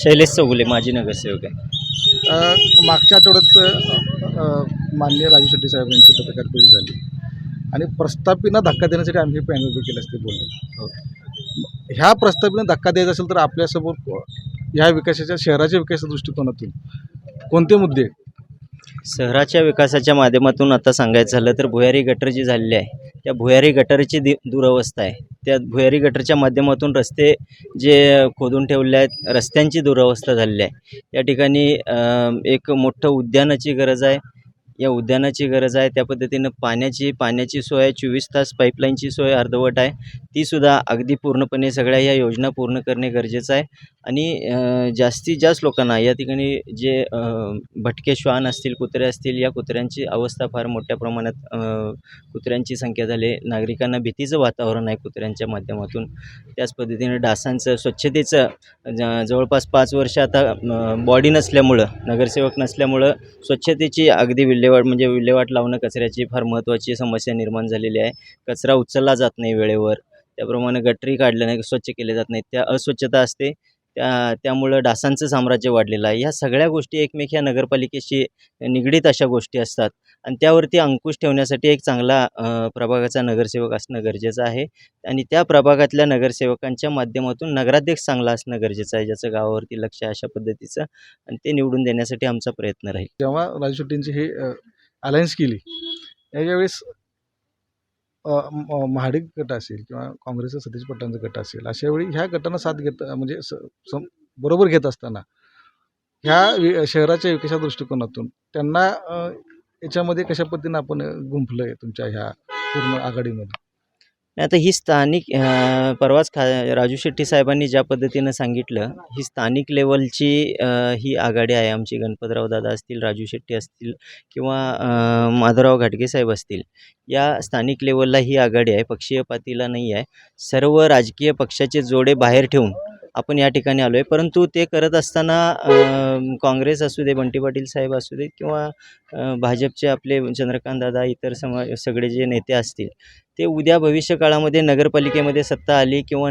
शैलेश चौगुले माजी नगरसेवक आहे. मागच्या आठवड्यात माननीय राजू शेट्टी साहेब यांची पत्रकार परिषद झाली. आणि प्रस्थापिना धक्का देण्यासाठी आम्ही हे पॅनल उभे केले असते बोलले. हो. ह्या प्रस्थापिना धक्का द्यायचा असेल तर आपल्यासमोर ह्या विकासाच्या शहराच्या विकासाच्या दृष्टिकोनातून कोणते मुद्दे? शहराच्या विकासाच्या माध्यमातून आता सांगायचं झालं तर भुयारी गटर जी झालेली आहे. त्या भुयारी गटरची दि दुरवस्था आहे. त्या भुयारी गटरच्या माध्यमातून रस्ते जे खोदून ठेवले आहेत रस्त्यांची दुरवस्था झालेली आहे. या ठिकाणी एक मोठं उद्यानाची गरज आहे. या उद्यानाची गरज आहे. त्या पद्धतीनं पाण्याची पाण्याची सोय आहे चोवीस तास पाईपलाईनची सोय अर्धवट आहे. तीसुद्धा अगदी पूर्णपणे सगळ्या या योजना पूर्ण करणे गरजेचं आहे. आणि जास्तीत जास्त लोकांना या ठिकाणी जे भटके श्वान असतील कुत्रे असतील या कुत्र्यांची अवस्था फार मोठ्या प्रमाणात कुत्र्यांची संख्या झाली नागरिकांना भीतीचं वातावरण आहे कुत्र्यांच्या माध्यमातून. त्याच पद्धतीने डासांचं स्वच्छतेचं ज जवळपास पाच वर्ष आता बॉडी नसल्यामुळं नगरसेवक नसल्यामुळं स्वच्छतेची अगदी विल्हेवाट म्हणजे विल्हेवाट लावणं कचऱ्याची फार महत्त्वाची समस्या निर्माण झालेली आहे. कचरा उचलला जात नाही वेळेवर. त्याप्रमाणे गटरी काढल्या नाही स्वच्छ केले जात नाहीत. त्या अस्वच्छता असते त्या त्यामुळं डासांचं साम्राज्य वाढलेलं आहे. ह्या सगळ्या गोष्टी एकमेक ह्या नगरपालिकेशी निगडीत अशा गोष्टी असतात. आणि त्यावरती अंकुश ठेवण्यासाठी एक चांगला प्रभागाचा नगरसेवक असणं गरजेचं आहे. आणि त्या प्रभागातल्या नगरसेवकांच्या माध्यमातून नगराध्यक्ष चांगला असणं गरजेचं आहे ज्याचं गावावरती लक्ष आहे अशा पद्धतीचं. आणि ते निवडून देण्यासाठी आमचा प्रयत्न राहील. जेव्हा राजशेट्टींची हे अलायन्स केली यावेळेस महाडिक गट असेल किंवा काँग्रेसचा सतीश पटांचा गट असेल अशा वेळी ह्या गटांना साथ घेत म्हणजे स सम बरोबर घेत असताना ह्या वि शहराच्या विकासाच्या दृष्टिकोनातून त्यांना याच्यामध्ये कशा पद्धतीनं आपण गुंफलं आहे तुमच्या ह्या पूर्ण आघाडीमध्ये? आता ही स्थानिक परवाच खा राजू शेट्टी साहेबांनी ज्या पद्धतीनं सांगितलं ही स्थानिक लेवलची ही आघाडी आहे आमची. गणपतराव दादा असतील राजू शेट्टी असतील किंवा माधवराव घाटगे साहेब असतील या स्थानिक लेवलला ही आघाडी आहे. पक्षीय पातीला नाही आहे. सर्व राजकीय पक्षाचे जोडे बाहेर ठेवून आपण या ठिकाणी आलो आहे परंतु ते करत असताना काँग्रेस असू दे बंटी पाटील साहेब असू दे किंवा भाजपचे आपले चंद्रकांत दादा इतर समाज सगळे जे नेते असतील ते उद्या भविष्य काळामध्ये नगरपालिकेमध्ये सत्ता आली किंवा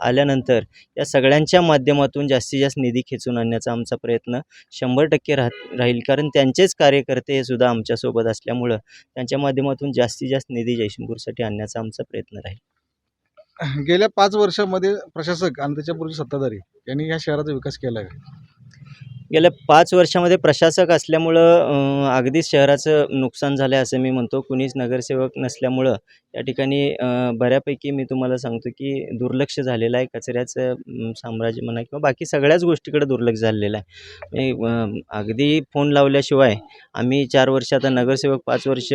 आल्यानंतर या सगळ्यांच्या माध्यमातून जास्तीत जास्त निधी खेचून आणण्याचा आमचा प्रयत्न शंभर टक्के राह राहील. कारण त्यांचेच कार्यकर्ते हे सुद्धा आमच्यासोबत असल्यामुळं त्यांच्या माध्यमातून जास्तीत जास्त निधी जयशंपूरसाठी आणण्याचा आमचा प्रयत्न राहील. गेल्या पाच वर्षामध्ये प्रशासक आणि त्याच्यापूर्वी सत्ताधारी यांनी या शहराचा विकास केला आहे गेल्या पाच वर्षामध्ये प्रशासक असल्यामुळं अगदीच शहराचं नुकसान झालं आहे असं मी म्हणतो. कुणीच नगरसेवक नसल्यामुळं या ठिकाणी बऱ्यापैकी मी तुम्हाला सांगतो की दुर्लक्ष झालेलं आहे. कचऱ्याचं साम्राज्य म्हणा किंवा बाकी सगळ्याच गोष्टीकडे दुर्लक्ष झालेलं आहे. अगदी फोन लावल्याशिवाय आम्ही चार वर्ष आता नगरसेवक पाच वर्ष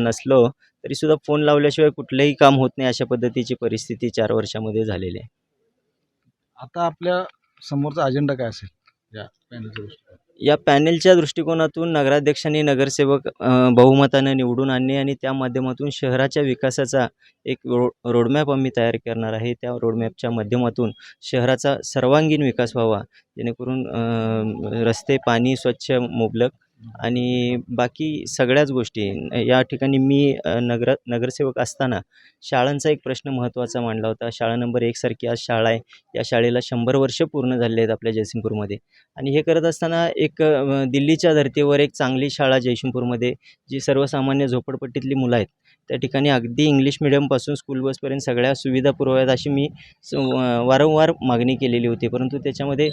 नसलो तरीसुद्धा फोन लावल्याशिवाय कुठलंही काम होत नाही अशा पद्धतीची परिस्थिती चार वर्षामध्ये झालेली आहे. आता आपल्या समोरचा अजेंडा काय असेल या पॅनलच्या दृष्टीने या पॅनेलच्या दृष्टिकोनातून नगराध्यक्षांनी नगरसेवक बहुमतानं निवडून आणणे आणि त्या माध्यमातून शहराच्या विकासाचा एक रो रोडमॅप आम्ही तयार करणार आहे. त्या रोडमॅपच्या माध्यमातून शहराचा सर्वांगीण विकास व्हावा जेणेकरून रस्ते पाणी स्वच्छ मुबलक आणि बाकी सगळ्याच गोष्टी. या ठिकाणी मी नगर नगरसेवक असताना शाळांचा एक प्रश्न महत्त्वाचा मांडला होता. शाळा नंबर एकसारखी आज शाळा आहे. या शाळेला शंभर वर्ष पूर्ण झाले आहेत आपल्या जयसिंगपूरमध्ये. आणि हे करत असताना एक दिल्लीच्या धर्तीवर एक चांगली शाळा जयसिंगपूरमध्ये जी सर्वसामान्य झोपडपट्टीतली मुलं आहेत त्या ठिकाणी अगदी इंग्लिश मिडियमपासून स्कूल बसपर्यंत सगळ्या सुविधा पुरवाव्यात अशी मी वारंवार मागणी केलेली होती. परंतु त्याच्यामध्ये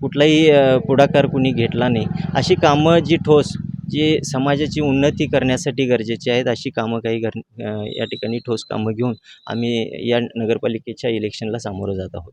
कुठलाही पुढाकार कुणी घेतला नाही. अशी कामं जी ठोस जी समाजाची उन्नती करण्यासाठी गरजेची आहेत अशी कामं काही कर या ठिकाणी ठोस कामं घेऊन आम्ही या नगरपालिकेच्या इलेक्शनला सामोरं जात आहोत.